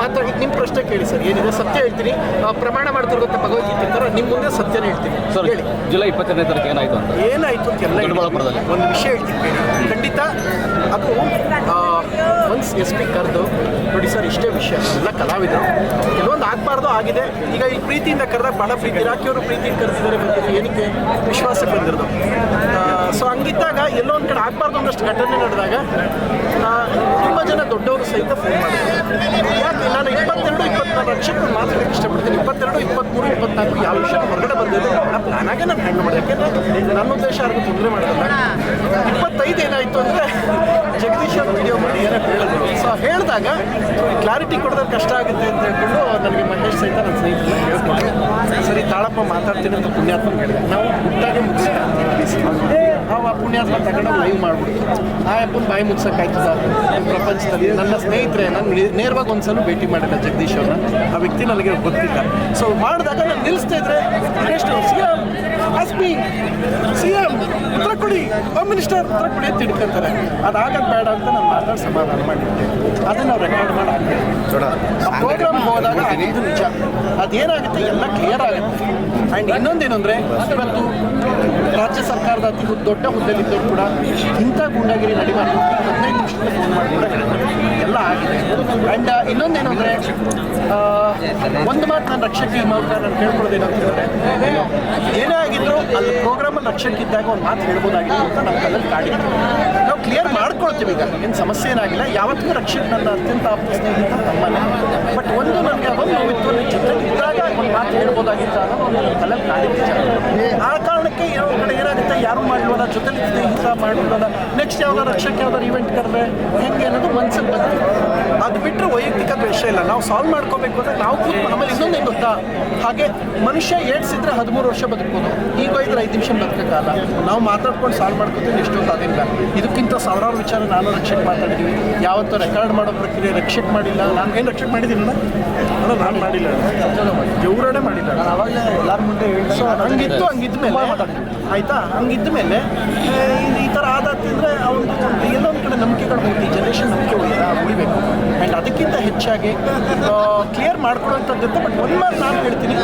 ಮಾತಾಡಿ ನಿಮ್ಮ ಪ್ರಶ್ನೆ ಕೇಳಿ ಸರ್. ಏನಿದೆ? ಸತ್ಯ ಹೇಳ್ತೀನಿ. ಪ್ರಮಾಣ ಮಾಡ್ತಿರುವಂಥ ಭಗವದ್ಗೀತೆ ಥರ ನಿಮ್ಮ ಮುಂದೆ ಸತ್ಯನೇ ಹೇಳ್ತೀನಿ. ಸರ್ ಹೇಳಿ. ಜುಲೈ ಇಪ್ಪತ್ತನೇ ತಾರೀಕು ಏನಾಯ್ತು ಅಂತ? ಏನಾಯ್ತು ಅಂತ ಎಲ್ಲ. ಒಂದು ವಿಷಯ ಹೇಳ್ತೀನಿ ಖಂಡಿತ ಅದು ಒನ್ಸ್ ಎಸ್ ಪಿ ಕರೆದು ನೋಡಿ ಸರ್ ಇಷ್ಟೇ ವಿಷಯ. ಎಲ್ಲ ಕಲಾವಿದರು. ಕೆಲವೊಂದು ಆಗಬಾರ್ದು ಆಗಿದೆ. ಈಗ ಈ ಪ್ರೀತಿಯಿಂದ ಕರೆದಾಗ ಭಾಳ ಪ್ರೀತಿ. ಇರಾಕಿಯವರು ಪ್ರೀತಿಯಿಂದ ಕರೆದಿದ್ದಾರೆ. ಏನಕ್ಕೆ ವಿಶ್ವಾಸಕ್ಕೆ ಬಂದಿರೋದು ಸೊ ಹಂಗಿದ್ದಾಗ ಎಲ್ಲೋ ಒಂದಷ್ಟು ಘಟನೆ ನಡೆದಾಗ ತುಂಬ ಜನ ದೊಡ್ಡವರು ಸಹಿತ ಫೋನ್ ಮಾಡಿದ್ರು. ಯಾಕೆ? ನಾನು ಇಪ್ಪತ್ತೆರಡು, ಇಪ್ಪತ್ನಾಲ್ಕು ಲಕ್ಷಕ್ಕೆ ಮಾತಾಡೋಕ್ಕೆ ಇಷ್ಟಪಡ್ತೀನಿ. ಇಪ್ಪತ್ತೆರಡು ಇಪ್ಪತ್ತ್ಮೂರು ಇಪ್ಪತ್ನಾಲ್ಕು ಯಾವ ವಿಷಯ ಹೊರಗಡೆ ಬಂದಿದೆ ನಾನು ಪ್ಲಾನಾಗೆ ನಾನು ಹ್ಯಾಂಡಲ್ ಮಾಡಿ ಯಾಕೆಂದರೆ ನನ್ನ ಉದ್ದೇಶ, ಯಾರಿಗೂ ತೊಂದರೆ ಮಾಡೋದಲ್ಲ. ಇಪ್ಪತ್ತೈದು ಏನಾಯಿತು ಅಂದರೆ, ಜಗದೀಶ್ ಅವರು ವಿಡಿಯೋ ಮಾಡಿ ಏನೋ ಹೇಳಿದ್ರು. ಸೊ ಹೇಳಿದಾಗ ಕ್ಲಾರಿಟಿ ಕೊಡೋದಕ್ಕೆ ಕಷ್ಟ ಆಗುತ್ತೆ ಅಂತ ಹೇಳ್ಕೊಂಡು ನನಗೆ ಮಹೇಶ್ ಸಹಿತ ನನ್ನ ಸ್ನೇಹಿತರು ಹೇಳ್ಕೊಂಡು ಸರಿ, ತಾಳಪ್ಪ ಮಾತಾಡ್ತೀನಿ ಅಂತ ಪುಣ್ಯಾತ್ಮ ಹೇಳಿದೆ ನಾವು ಹುಟ್ಟಾಗೆ ಮುಗಿಸ್ತೀವಿ ಪುಣ್ಯಾತ್ಮ ತಗೊಂಡು ಲೈವ್ ಮಾಡ್ಬಿಡ್ತೀವಿ ಆ ಅಪ್ಪನ ಬಾಯಿ ಮುಗ್ಸೋಕ್ಕಾಯ್ತದ? ಪ್ರಪಂಚದಲ್ಲಿ ನನ್ನ ಸ್ನೇಹಿತರೆ ನಾನು ನೇರವಾಗಿ ಒಂದ್ಸಲ ಭೇಟಿ ಮಾಡಿಲ್ಲ ಜಗದೀಶ್ ಅವ್ರನ್ನ. ಆ ವ್ಯಕ್ತಿ ನನಗೆ ಗೊತ್ತಿಲ್ಲ. ಸೊ ಮಾಡಿದಾಗ ನಾನು ನಿಲ್ಲಿಸ್ತಾ ಇದ್ರೆ ನೆಕ್ಸ್ಟ್ ಸಿ ಎಂ ಅಸ್ಮಿ ಸಿ ಎಂ ಉತ್ತರ ಕೊಡಿ ಹೋಮ್ ಮಿನಿಸ್ಟರ್ ಉತ್ತರ ಕೊಡಿ ಅಂತ ತಿಳ್ಕೊಂತಾರೆ ಅದಾಗದ್ ಬೇಡ ಅಂತ ನಾನು ಮಾತಾಡಿ ಸಮಾಧಾನ ಮಾಡಿದ್ದೆ. ಅದನ್ನ ನಾವು ರೆಕಾರ್ಡ್ ಮಾಡಿ ಆ ಪ್ರೋಗ್ರಾಮ್ ಹೋದಾಗ ಇದು ನಿಜ. ಅದೇನಾಗುತ್ತೆ ಎಲ್ಲ ಕ್ಲಿಯರ್ ಆಗುತ್ತೆ. ಆ್ಯಂಡ್ ಇನ್ನೊಂದೇನು ಅಂದರೆ ಇವತ್ತು ರಾಜ್ಯ ಸರ್ಕಾರದ ಅತಿ ದೊಡ್ಡ ಹುದ್ದೆ ಹುದ್ದೆಲಿದ್ದವರು ಕೂಡ ಇಂಥ ಗೂಂಡಾಗಿರಿ ನಡಿಬಾರ್ದು. ಹದಿನೈದು ನಿಮಿಷದಲ್ಲಿ ಫೋನ್ ಮಾಡಿ ಕೂಡ ಎಲ್ಲ ಆಗಿದೆ. ಆ್ಯಂಡ್ ಇನ್ನೊಂದೇನು ಅಂದರೆ ಒಂದು ಮಾತು ನಾನು ರಕ್ಷಕ್ಕೆ ಮೂಲಕ ನಾನು ಕೇಳ್ಕೊಳ್ಳೋದೇನು ಅಂತಂದರೆ ಏನೇ ಆಗಿದ್ರು ಅಲ್ಲಿ ಪ್ರೋಗ್ರಾಮಲ್ಲಿ ರಕ್ಷಕ್ಕಿದ್ದಾಗ ಒಂದು ಮಾತು ಹೇಳ್ಬೋದಾಗಿತ್ತು ಅಂತ ನಮ್ಮ ಕಲ್ಲಲ್ಲಿ ಕಾಡಿ ನಾವು ಕ್ಲಿಯರ್ ಮಾಡ್ಕೊಳ್ತೀವಿ ಈಗ. ಏನು ಸಮಸ್ಯೆ ಏನಾಗಿಲ್ಲ. ಯಾವತ್ತಿಗೂ ರಕ್ಷಕ್ ನನ್ನ ಅತ್ಯಂತ ಆಪ್ತ ಸ್ನೇಹಿತ ತಮ್ಮನೇ ಬಟ್ ಒಂದು ನನಗೆ ಅದೊಂದು ನೋವಿತ್ತು ನನ್ನ ಜೊತೆಗೆ ಇದ್ದಾಗ ಒಂದು ಮಾತು ಹೇಳ್ಬೋದಾಗಿತ್ತು ಅನ್ನೋ ಒಂದು ಕಲ್ಲಲ್ಲಿ ಕಾಡಿತ್ತು ಆ ಕಾರಣಕ್ಕೆ ಏನೋ ಒಂದ್ ಕಡೆ ಏನಾಗುತ್ತೆ ಯಾರು ಮಾಡಲ್ವಲ್ಲ ಜೊತೆಲಿ ಸ್ನೇಹಿತ ಮಾಡಲ್ವಲ್ಲ ನೆಕ್ಸ್ಟ್ ಯಾವ್ದಾರು ರಕ್ಷಕ್ಕೆ ಯಾವ್ದಾರು ಈವೆಂಟ್ ಕರೆದ್ರೆ ಹೆಂಗೆ ಅನ್ನೋದು ಮನ್ಸಿಗೆ ಬಂತು ಅದು ಬಿಟ್ಟರೆ ವೈಯಕ್ತಿಕ ದ್ವೇಷ ಇಲ್ಲ. ನಾವು ಸಾಲ್ವ್ ಮಾಡ್ಕೋಬೇಕು ಅಂದರೆ ನಾವು ಆಮೇಲೆ ಇನ್ನೊಂದೇನು ಗೊತ್ತಾ? ಹಾಗೆ ಮನುಷ್ಯ ಏಡ್ಸಿದ್ರೆ ಹದಿಮೂರು ವರ್ಷ ಬದುಕ್ಬೋದು. ಈಗ ಇದ್ರೆ ಐದು ನಿಮಿಷ ಬದುಕಕ್ಕಾಗಲ್ಲ ನಾವು ಮಾತಾಡ್ಕೊಂಡು ಸಾಲ್ವ್ ಮಾಡ್ಕೋತೀವಿ ಎಷ್ಟೊತ್ತು ಅದಿಲ್ಲ ಇದಕ್ಕಿಂತ ಸಾವಿರಾರು ವಿಚಾರ ನಾನು ರಕ್ಷಕ್ ಮಾತಾಡಿದ್ದೀವಿ ಯಾವತ್ತೂ ರೆಕಾರ್ಡ್ ಮಾಡೋ ಪ್ರಕ್ರಿಯೆ ರಕ್ಷಕ್ ಮಾಡಿಲ್ಲ. ನಾನು ಏನು ರಕ್ಷಕ್ ಮಾಡಿದ್ದೀನಿ ಅಲ್ಲ ನಾನು ಮಾಡಿಲ್ಲ ಜೋರಡೆ ಮಾಡಿಲ್ಲ ಅವಾಗಲೇ ಎಲ್ಲರ ಮುಂದೆ ಸೊ ಹಂಗಿತ್ತು ಹಂಗಿದ್ಮೇಲೆ ಆಯಿತಾ ಆಯ್ತಾ? ಹಂಗಿದ್ದ ಮೇಲೆ ಈ ಥರ ಆದಾತಿದ್ರೆ ಅವನು ಎಲ್ಲೊಂದು ಕಡೆ ನಂಬಿಕೆಗಳು ಹೋಗಿ ಜನರೇಷನ್ ನಂಬಿಕೆ ಉಳಿದ ಉಳಿಬೇಕು. ಆ್ಯಂಡ್ ಅದಕ್ಕಿಂತ ಹೆಚ್ಚಾಗಿ ಕ್ಲಿಯರ್ ಮಾಡ್ಕೊಳ್ಳೋಂಥದ್ದಿರುತ್ತೆ ಬಟ್ ಒಂದು ಮಾತು ನಾನು ಹೇಳ್ತೀನಿ.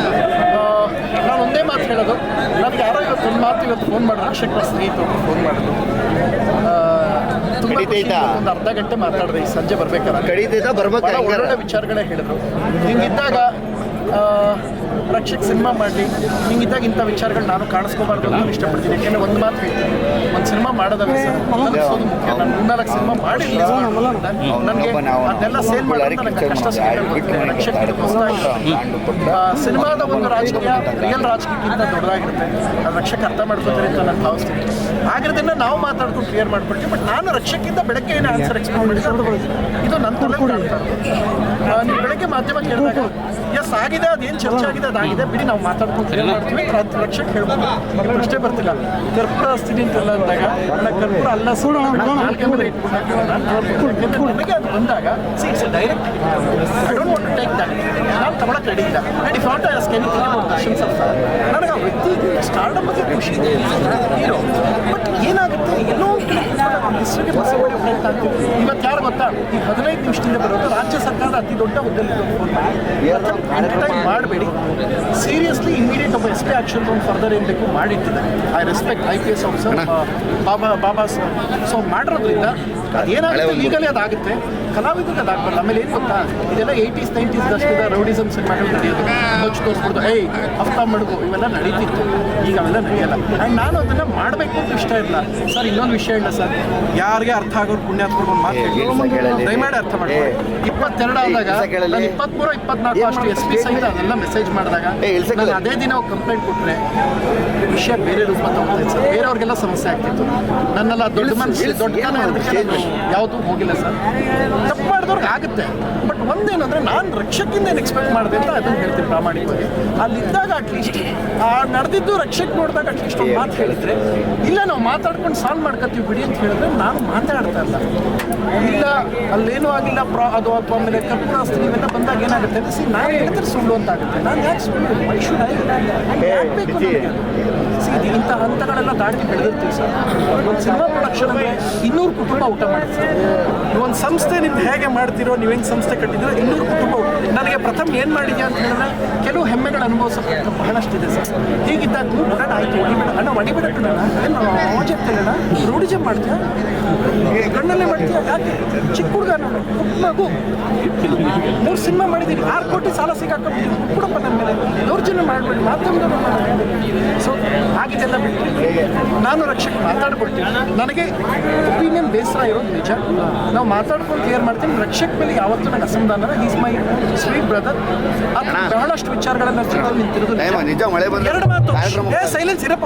ನಾನು ಒಂದೇ ಮಾತು ಹೇಳೋದು. ನನಗೆ ಯಾರೋ ಇವತ್ತು ಒಂದು ಮಾತು ಇವತ್ತು ಫೋನ್ ಮಾಡಿ ರಕ್ಷಕರ ಸ್ನೇಹಿತರು ಫೋನ್ ಮಾಡೋದು ಒಂದು ಅರ್ಧ ಗಂಟೆ ಮಾತಾಡಿದೆ. ಈ ಸಂಜೆ ಬರ್ಬೇಕಾದ್ರೆ. ಕಡಿತೈತಾ ಬರ್ಬೇಕು ವಿಚಾರಗಳೇ ಹೇಳಿದ್ರು. ಹಿಂಗಿದ್ದಾಗ ಆ, ರಕ್ಷಕ್ ಸಿನಿಮಾ ಮಾಡಲಿ ಹಿಂಗಿದ್ದಾಗ ಇಂಥ ವಿಚಾರಗಳು ನಾನು ಕಾಣಿಸ್ಕೋಬಾರ್ದು ಅಂತ ಇಷ್ಟಪಡ್ತೀನಿ. ಯಾಕೆಂದ್ರೆ ಒಂದು ಮಾತು ಹೇಳ್ತೀನಿ. ಒಂದು ಸಿನಿಮಾ ಮಾಡೋದಲ್ಲ ಸರ್ ತಲುಪಿಸೋದು ಮುಖ್ಯ. ನಾನು ಮೂರ್ನಾಲ್ಕು ಸಿನಿಮಾ ಮಾಡಿ. ನನಗೆ ಅದೆಲ್ಲ ಸೇಲ್ ಮಾಡೋದು ನನಗೆ ಕಷ್ಟ ಸಿನಿಮಾದ ಒಂದು ರಾಜಕೀಯ ರಿಯಲ್ ರಾಜಕೀಯಕ್ಕಿಂತ ದೊಡ್ಡದಾಗಿರುತ್ತೆ. ಅದು ರಕ್ಷಕ ಅರ್ಥ ಮಾಡ್ಕೋತಾರೆ ಅಂತ ನಾನು ಭಾವಿಸ್ತೀನಿ. ಆಗಿರೋದನ್ನ ನಾವು ಮಾತಾಡ್ಕೊಂಡು ಕ್ಲಿಯರ್ ಮಾಡ್ಕೊಳ್ತೀವಿ ಬಟ್ ನಾನು ರಕ್ಷಕ್ಕಿಂತ ಬೆಳಗ್ಗೆ ಏನು ಆನ್ಸರ್ ಎಕ್ಸ್ಪೆಕ್ಟ್ ಮಾಡಿದ್ರೆ ಇದು ನನ್ನ. ಆ, ನೀವು ಬೆಳಗ್ಗೆ ಮಾಧ್ಯಮ ಕೇಳಿದಾಗ ಎಸ್ ಆಗಿದೆ ಅದೇನು ಚರ್ಚೆ ಆಗಿದೆ ಅದಾಗಿದೆ. ಬಿಡಿ ನಾವು ಮಾತಾಡ್ಕೊಂಡು ಏನು ಮಾಡ್ತೀವಿ? ರಕ್ಷಕ್ ಹೇಳ್ಬೋದು ನಿಮ್ಗೆ ಪ್ರಶ್ನೆ ಬರ್ತಿಲ್ಲ. ಕರ್ಪ ಸ್ಥಿತಿ ಅಂತೆಲ್ಲ ಅಂದಾಗ ಅಲ್ಲ ಕರ್ಪೂರ ಅಲ್ಲ. ಸೂಡ ನಾಲ್ಕೆ ನನಗೆ ಅದು ಬಂದಾಗ direct I don't want to take that ನಾನು ತಗೊಳಕ್ಕೆ ರೆಡಿ ಇಲ್ಲ. ಆ್ಯಂಡ್ ಇಫ್ ನಾಟ್ ಆಸ್ ನನಗೆ ಆ ವ್ಯಕ್ತಿ ಸ್ಟಾರ್ಡಮ್ ಬಗ್ಗೆ ಖುಷಿ ಇದೆ. ಹೀರೋ ಬಟ್ ಏನಾಗುತ್ತೆ? ಎಲ್ಲೋ ಆಗ್ತಿದೆ ಇವತ್ತು ಯಾರು ಗೊತ್ತಾ? ಈ ಹದಿನೈದು ನಿಮಿಷದಿಂದ ಬರೋದು ರಾಜ್ಯ ಸರ್ಕಾರದ ಅತಿ ದೊಡ್ಡ ಹುದ್ದೆಯಲ್ಲಿ ಮಾಡಬೇಡಿ ಸೀರಿಯಸ್ಲಿ ಇಮಿಡಿಯೇಟ್ ಒಬ್ಬ ಎಸ್ ಪಿ ಆಕ್ಷನ್ ಒಂದು ಫರ್ದರ್ ಏನು ಬೇಕು ಮಾಡಿಟ್ಟಿದ್ದಾರೆ. I respect I P S officer ಬಾಬಾ ಬಾಬಾ ಸರ್ ಸೊ ಮಾಡಿರೋದ್ರಿಂದ ಅದೇನಾಗುತ್ತೆ ಈಗಲೇ ಅದಾಗುತ್ತೆ ಕಲಾವಿದರಿಗೆ ಅದಾಗಬಾರ್ದು ಆಮೇಲೆ ಏನು ಗೊತ್ತಾ? ಇದೆಲ್ಲ ಏಯ್ಟೀಸ್ ನೈಂಟೀಸ್ ದಶಕದ ರೌಡಿಸಮ್ ಸಿನಿಮಾಗಳು ನಡೆಯೋದು. ಬಚ್ಚು ತೋರಿಸ್ಬಿಡ್ದು. ಏಯ್ ಹಫ್ತಾ ಮಡುಗು. ಇವೆಲ್ಲ ನಡೀತಿತ್ತು. ಈಗ ಅವೆಲ್ಲ ನಡೆಯಲ್ಲ. ಆ್ಯಂಡ್ ನಾನು ಅದನ್ನು ಮಾಡಬೇಕು ಅಂತ ಇಷ್ಟ ಇಲ್ಲ. ಸರ್ ಇನ್ನೊಂದು ವಿಷಯ ಇಲ್ಲ ಸರ್. ಯಾರಿಗೆ ಅರ್ಥ ಆಗೋರು ಪುಣ್ಯ ಒಂದು ಮಾತು. ದಯಮಾಡಿ ಅರ್ಥ ಮಾಡಿ ಇಪ್ಪತ್ತೆರಡು ಆದಾಗ ನಾನು ಇಪ್ಪತ್ಮೂರು ಇಪ್ಪತ್ನಾಲ್ಕು ಅಷ್ಟು ಎಸ್ ಪಿ ಸಹಿತ ಅದೆಲ್ಲ ಮೆಸೇಜ್ ಮಾಡಿದಾಗ ನಾನು ಅದೇ ದಿನ ಕಂಪ್ಲೇಂಟ್ ಕೊಟ್ಟರೆ ವಿಷಯ ಬೇರೆ ರೂಪ ತಗೊಳ್ತಾ ಸರ್. ಬೇರೆಯವ್ರಿಗೆಲ್ಲ ಸಮಸ್ಯೆ ಆಗ್ತಿತ್ತು. ನನ್ನೆಲ್ಲ ದೊಡ್ಡ ಮನಸ್ಸು ದೊಡ್ಡ ಯಾವುದು ಹೋಗಿಲ್ಲ ಸರ್. ತಪ್ಪು ಮಾಡಿದವ್ರಿಗೆ ಆಗುತ್ತೆ. ಬಟ್ ಒಂದೇನಂದ್ರೆ ನಾನು ರಕ್ಷಕಿಂದ ಏನು ಎಕ್ಸ್ಪೆಕ್ಟ್ ಮಾಡಿದೆ ಅಂತ ಅದನ್ನು ಹೇಳ್ತೀನಿ ಪ್ರಾಮಾಣಿಕವಾಗಿ. ಅಲ್ಲಿದ್ದಾಗ ಅಟ್ಲೀಸ್ಟ್ ಆ ನಡೆದಿದ್ದು ರಕ್ಷಕ್ ನೋಡಿದಾಗ ಅಟ್ಲೀಸ್ಟ್ ಒಂದು ಮಾತು ಹೇಳಿದ್ರೆ ಇಲ್ಲ ನಾವು ಮಾತಾಡ್ಕೊಂಡು ಸಾಲ್ವ್ ಮಾಡ್ಕೊತೀವಿ ಬಿಡಿ ಅಂತ ಹೇಳಿದ್ರೆ ನಾನು ಮಾತಾಡ್ತಾ ಇಲ್ಲ. ಇಲ್ಲ ಅಲ್ಲೇನೂ ಆಗಿಲ್ಲ ಪ್ರಾ ಅದು ಅಥವಾ ಆಮೇಲೆ ಕರ್ಪೂರಾಸ್ತಿ ಇವೆಲ್ಲ ಬಂದಾಗ ಏನಾಗುತ್ತೆ? ಸಿ ನಾನು ಹೇಳಿದ್ರೆ ಸುಳ್ಳು ಅಂತ ಆಗುತ್ತೆ. ನಾನು ಯಾಕೆ ಸುಳ್ಳು? ಶುಡ್ ಐ ಯಾಕೆ ಬೇಕು See, ಇದು. ಇಂಥ ಹಂತಗಳೆಲ್ಲ ದಾಟಿ ಬೆಳೆದಿರ್ತೀವಿ ಸರ್. ಒಂದು ಸಿನಿಮಾ ಪ್ರೊಡಕ್ಷನ್ ಅಂದರೆ ಇನ್ನೂರು ಕುಟುಂಬ ಊಟ ಮಾಡಿ ಸರ್ ಒಂದು ಸಂಸ್ಥೆ ನಿಮ್ದು ಹೇಗೆ ಮಾಡ್ತೀರೋ ನೀವು ಹೆಂಗೆ ಸಂಸ್ಥೆ ಕಟ್ಟಿದ್ರೆ ಇನ್ನೂರು ಕುಟುಂಬ ನನಗೆ ಪ್ರಥಮ ಏನು ಮಾಡಿದ್ಯಾ ಅಂತ ಹೇಳಿದ್ರೆ ಕೆಲವು ಹೆಮ್ಮೆಗಳ ಅನುಭವಿಸೋದು ಬಹಳಷ್ಟಿದೆ ಸರ್. ಹೀಗಿದ್ದಾಗ ಬಿಡೋಣ ಆಯ್ತು ಹೊಡಿಬೇಡ ಅಣ್ಣ ಹೊಡಿಬೇಡ ಪ್ರಾಜೆಕ್ಟ್ ಏನು ರೂಢಿಜೆ ಮಾಡ್ತೀಯ? ಗಣ್ಣಲ್ಲೇ ಮಾಡ್ತೀಯಾ? ಯಾಕೆ? ಚಿಕ್ಕ ಹುಡುಗ ನಾನು. ಮಗು. ಮೂರು ಸಿನಿಮಾ ಮಾಡಿದ್ದೀನಿ. ಆರು ಕೋಟಿ ಸಾಲ ಸಿಗಾಕೊಂಡು ಕೊಡಪ್ಪ ನನ್ನ ಮೇಲೆ. ದೌರ್ಜನ್ಯ ಮಾಡಬೇಡಿ. ಮಾಧ್ಯಮದವ್ರು ಸೊ ಆಗಿದೆಲ್ಲ ಬಿಡ್ತೀನಿ ನಾನು ರಕ್ಷಕ ಮಾತಾಡ್ಕೊಳ್ತೀನಿ. ನನಗೆ ಒಪಿನಿಯನ್ ಬೇಸರ ಇರೋದು ನಿಜ. ನಾವು ಮಾತಾಡ್ಕೊಂಡು ಕ್ಲಿಯರ್ ಮಾಡ್ತೀನಿ. ರಕ್ಷಕ್ ಮೇಲೆ ಯಾವತ್ತೂ ನನಗೆ ಅಸಮಾಧಾನ ಈಸ್ ಮೈ ಸ್ವೀಟ್ ಬ್ರದರ್ ಅದು ಬಹಳಷ್ಟು ವಿಚಾರಗಳನ್ನು ನಿಂತಿರೋದು ನಿಜ. ಮಳೆ ಎರಡು ಮಾತು. ಸೈಲೆನ್ಸ್ ಇರಪ್ಪ.